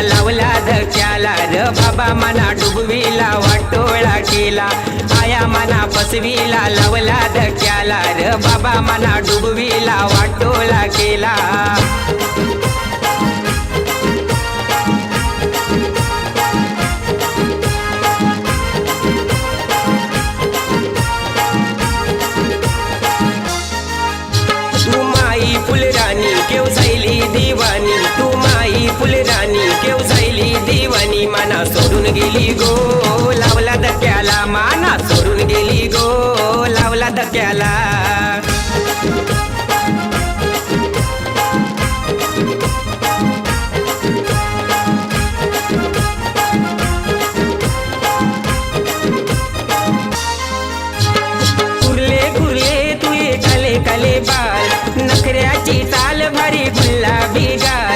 लावला धक्क्याला र बाबा मना डुबविला वाटोळा केला. मना फसविला लवला धक्क्याला. र बाबा मना डुबविला वाटोला केला. फुलराणी फुलराणी माना सोडून गेली गो. लावला धक्क्याला माना गेली गो लावला धक्क्याला. कुरले कुरले तुये काले काले बाल. नखऱ्याची चाल भारी गुल्ला बिगाल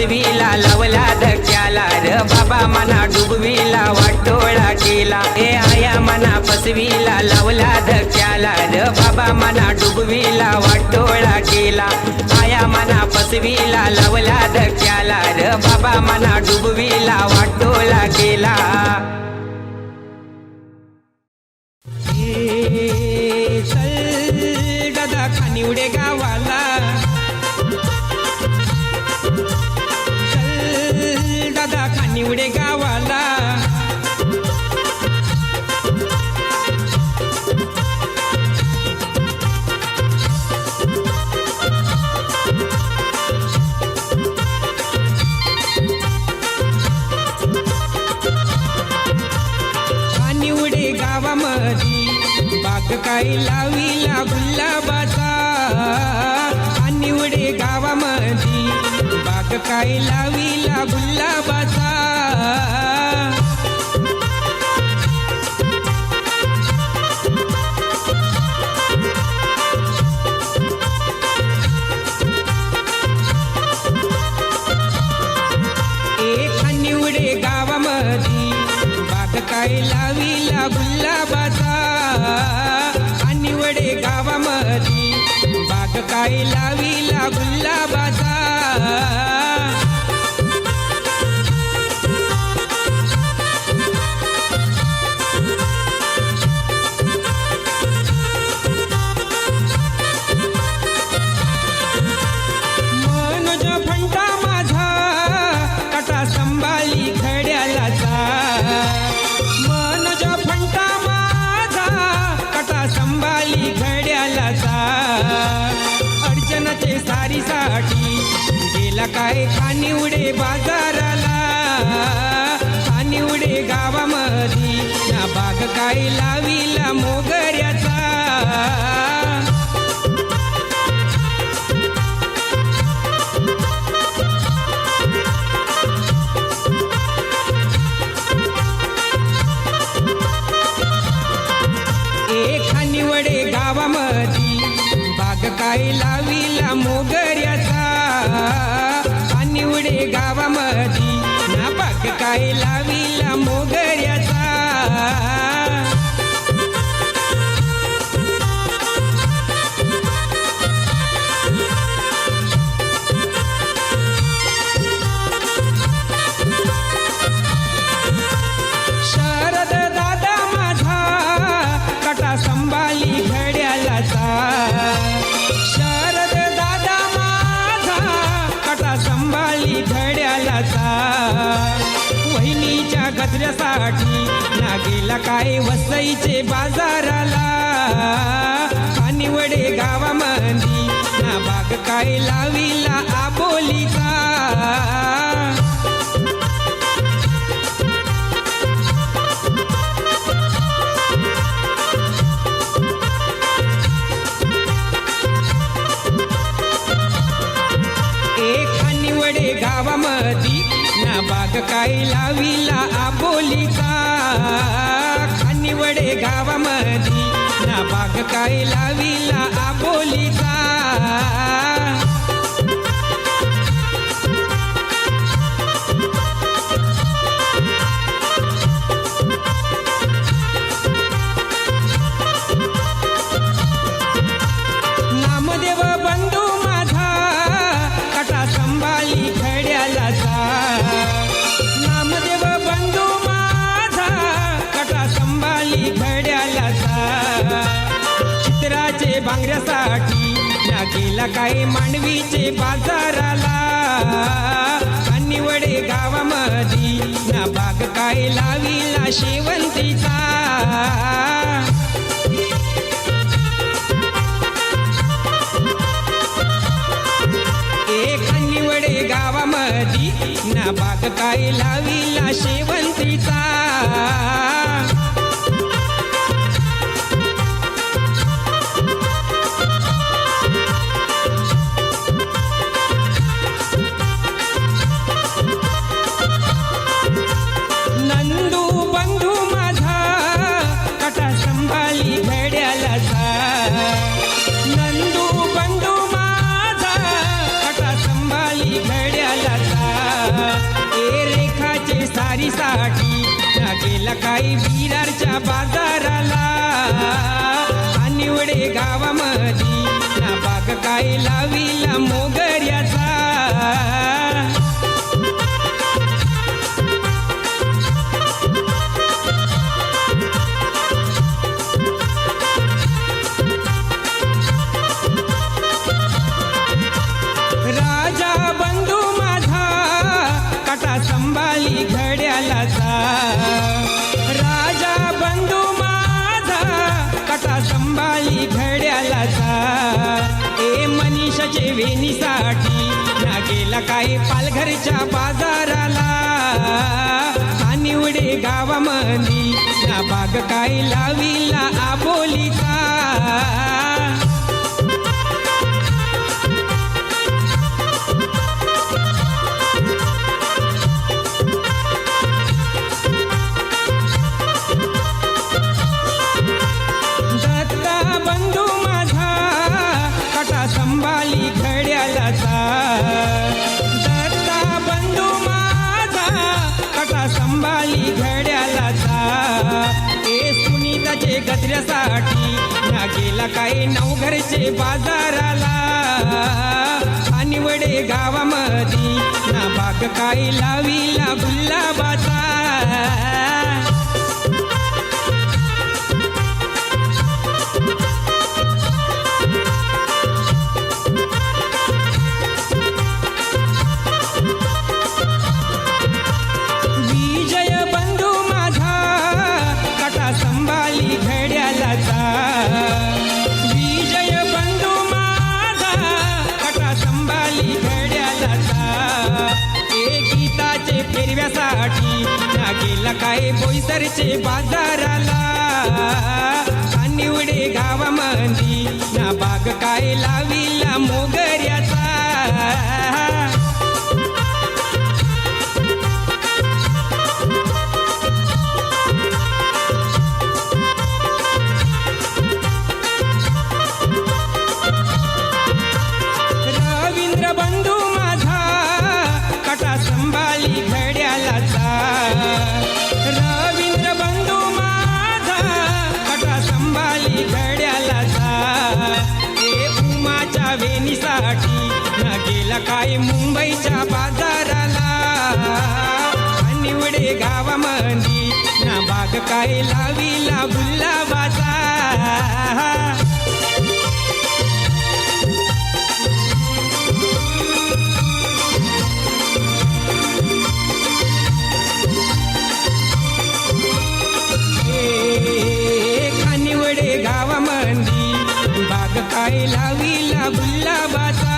फसवीला लावला धक्क्याला. र बाबा मना डुबवीला वाटोळा केला. ए आया मना फसवीला लावला धक्क्याला. र बाबा मना डुबवीला वाटोळा केला. आया मना फसवीला लावला धक्क्याला. र बाबा मना डुबवीला वाटोळा केला. काही लावीला लाविला गुलाबाचा. आणि गावामध्ये गावामधी बाग लावीला लाविला गुलाबाचा. लाईला विला गुल्ला उडे बाजाराला. खानी उडे गावामधी या बाग काय लाविला मोगऱ्याचा. निवडे गावामधी बाग काय लाविला मोगऱ्याचा. निवडे गावामधी. नापाक काय लाविला मोगऱ्याचा? ना काय वसईचे बाजाराला? आणि वडे गावामध्ये ना बाग काय लावी गेला काही मांडवीचे बाजाराला. आणि वडे गावामधी ना बाग काय लाविला शेवंतीचा. एक निवडे गावामधी ना बाग काय लाविला शेवंतीचा. मनीषाचे वेणीसाठी ना गेला काय पालघरच्या बाजाराला. आणि उडे गावामधी ना बाग काय लाविला आबोलीचा. आला काही काय नवघरचे बाजाराला. आणि वडे गावामध्ये ना बाग काय लाविला गुलाबाचा. काय बोईसरचे बाजाराला? निवडे गावामंदी ना बाग काय लावी? काय लाविला गुलाबाचा ए, खानिवडे गावामंदी बाग काय लाविला गुलाबाचा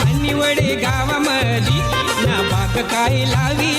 खानिवडे गावामंदी ना बाग काय लाविला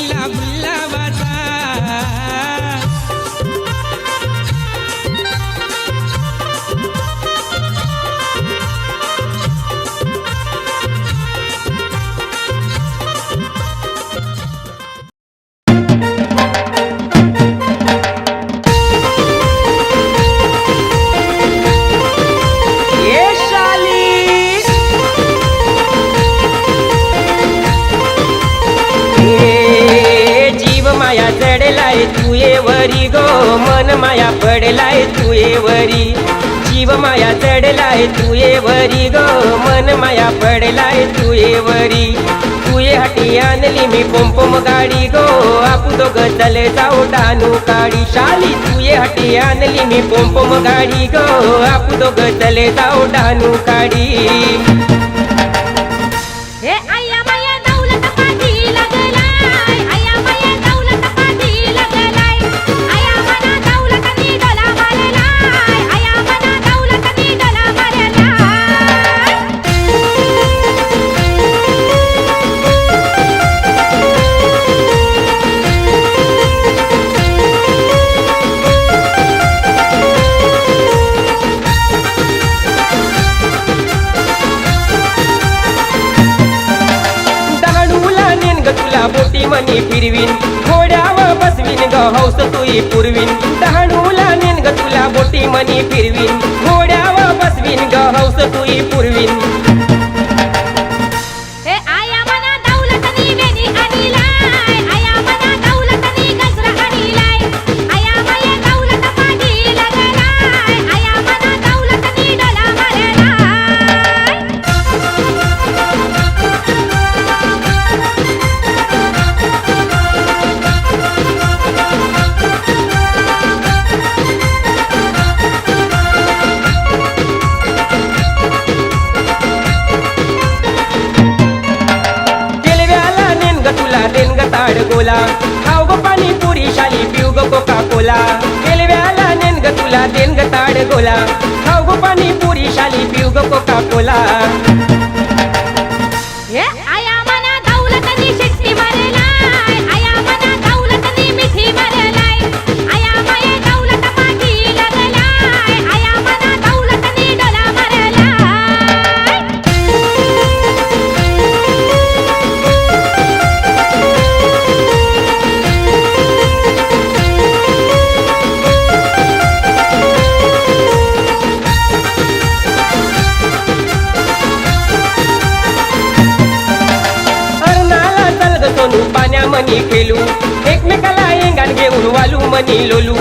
दोघ चले जाऊ डानू काळी शाली तू ये हटी आणली मी पोंपोम गाडी. गो आपू दोघ चले जाऊ डानू काळी बोटी फिरवीन. घोड्यावर बसवीन ग हौस तुई पुरवीन. डहाणूला नेन ग तुला बोटी मनी फिरवीन. घोड्यावर बसवीन ग हौस तुई पुरवीन. नेन गोला खाऊ ग पाणी पुरी शाली पिऊ ग कोका कोला केलव्याला नेन ग तुला देन ग ताड गोला खाऊ ग पाणी पुरी शाली पिऊ ग कोका कोला मनी खेळू एकमेकाला एंगान घेऊन वालू मनी लोलू.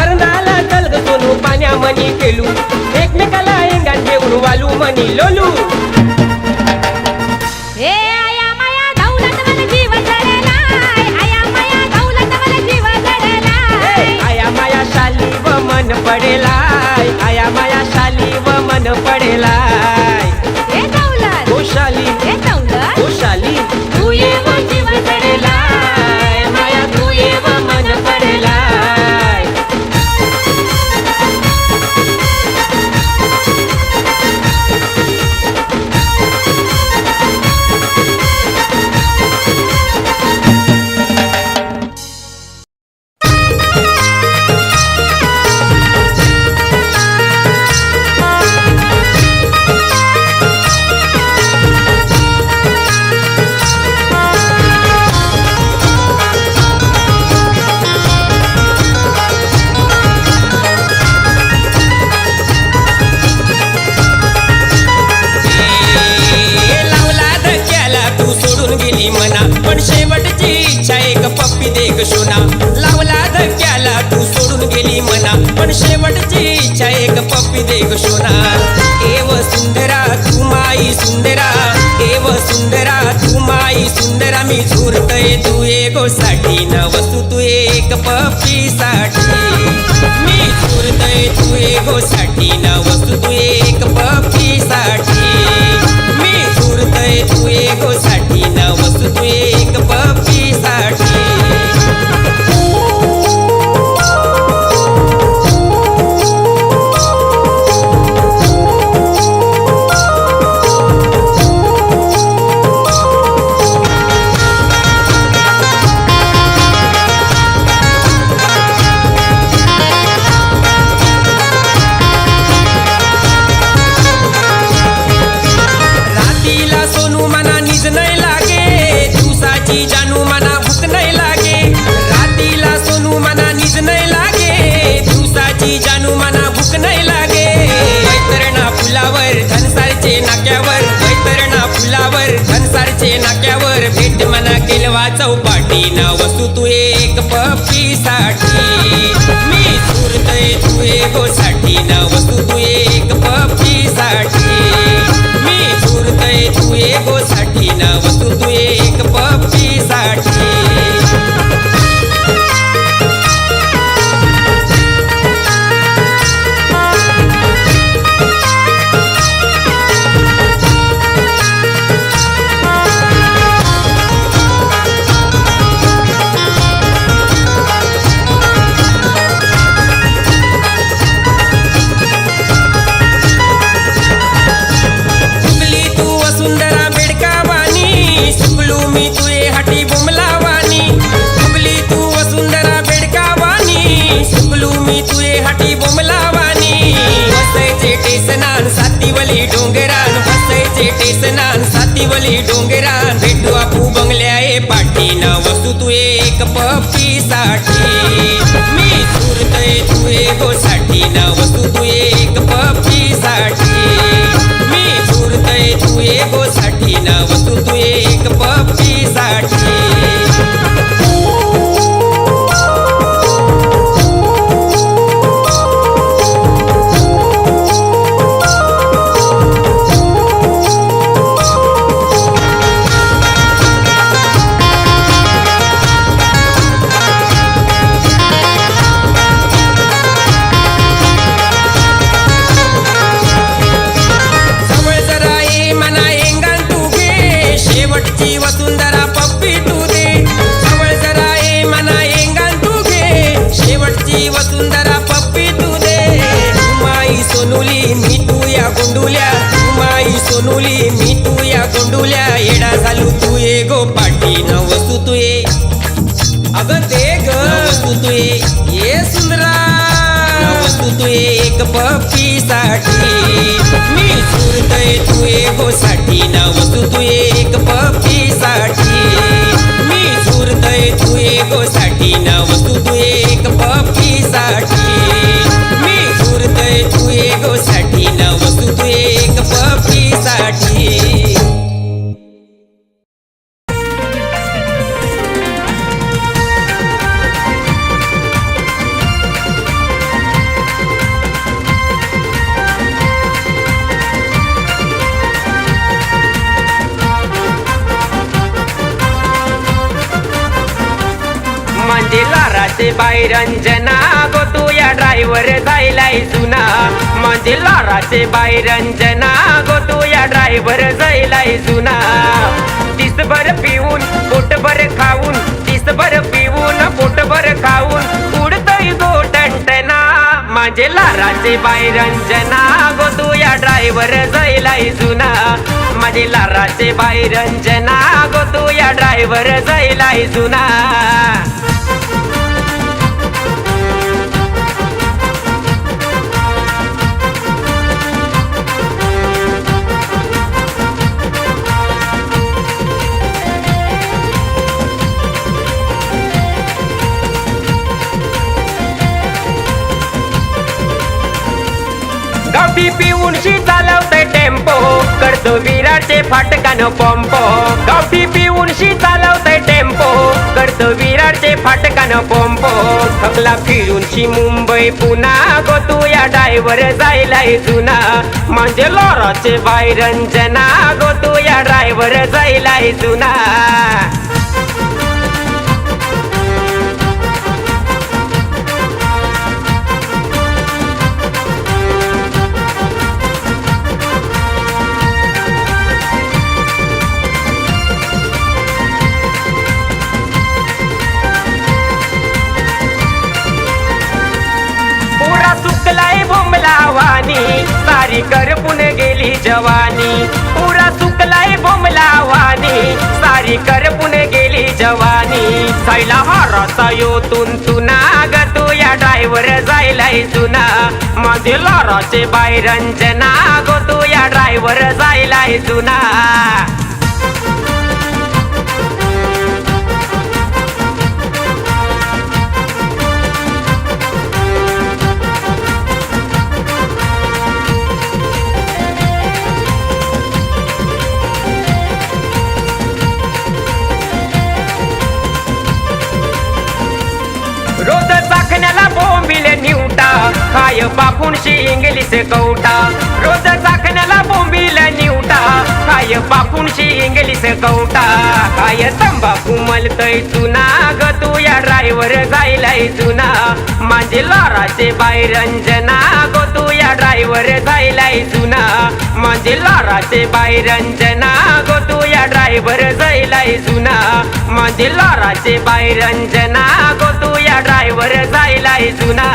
अर्धाला चल ग सोनू पाण्या मनी खेळू एकमेकाला एंगान घेऊन वालू मनी लोलू. आया माया शाली व मन पडेलाय आया माया शाली व मन पडेलाय सुंदरा मी झुरतय तू एगो साठी न वस्तू तू एक पप्पी साठी मी झुरतय तू एगो साठी न वस्तू तू एक पप्पी साठी मी झुरतय तू राती जानू मना भूक नाही लागे. रातीला सोनू मना निज नाही लागे. दिवसाची जानू मना भूक नाही लागे. वैतरणा फुलावर धनसारचे नाक्यावर. वैतरणा फुलावर धनसारचे नाक्यावर. भेट मना केलवा चौपाटी. ना वसू तू एक पप्पी साठी एक पप्पी साठी मी झुरतय तुये गो साठी नाव वस्तू तू एक पप्पी साठी मी झुरतय तुये गो साठी नाव वस्तू तू एक पप्पी तुल्या येडा झालू तू ये गो पाटी न वस्तू तू ये अगं ते ग वस्तू तू ये ये सुंदरा वस्तू तू ये एक पप्पी साठी. मी सुरतय तू ये गो हो साठी न वस्तू तू ये एक पप्पी साठी. मी सुरतय तू ये गो हो साठी न वस्तू तू ये एक पप्पी साठी. मी सुरतय तू ये गो हो साठी. लाराचे बाई रंजना गो तू या ड्रायव्हर जायलाय जुना. म्हणजे लाराचे बाई रंजना गो तू या ड्रायव्हर जायलाय जुना. दिसभर पिऊन पोटभर खाऊन दिसभर पिऊन पोटभर खाऊन उडतय गो टंटना. माझे लाराचे बाई रंजना गो तू या ड्रायव्हर जायलाय जुना. माझे लाराचे बाई रंजना गो तू या ड्रायव्हर जायलाय जुना. फाटकानं पंप गावठी पिऊन शी चालवते टेम्पो करतो विरारचे फाटकानं पंप थकला फिरूनशी मुंबई पुन्हा गो तू या ड्रायव्हर जायलाय जुना. म्हणजे लोराचे बाई रंजना. गो तू या ड्रायव्हर जायलाय जुना. गेली जवानी. पुरा सुकलाय बोंबलावानी सारी करपून गेली जवानी. सायला हाराचा योतून तुना. ग तू या ड्रायव्हर जायलाय जुना. माझे लाराचे बाई रंजना. गो तू या ड्रायव्हर जायलाय जुना. बापूनशी इंग्लिश कवटा. रोज चाखण्याला बोंबिल निवटा. काय बापूनशी इंग्लिश कवटा. काय तंबाखू मलतय चुना. ग तू या ड्रायव्हर जायलाय जुना. माझे लाराचे बाय रंजना. ग तू या ड्रायव्हर जायलाय जुना. माझे लाराचे बाय रंजना. ग तू या ड्रायव्हर जायलाय जुना. माझे लाराचे बाय रंजना. गो तू या ड्रायव्हर जायलाय जुना.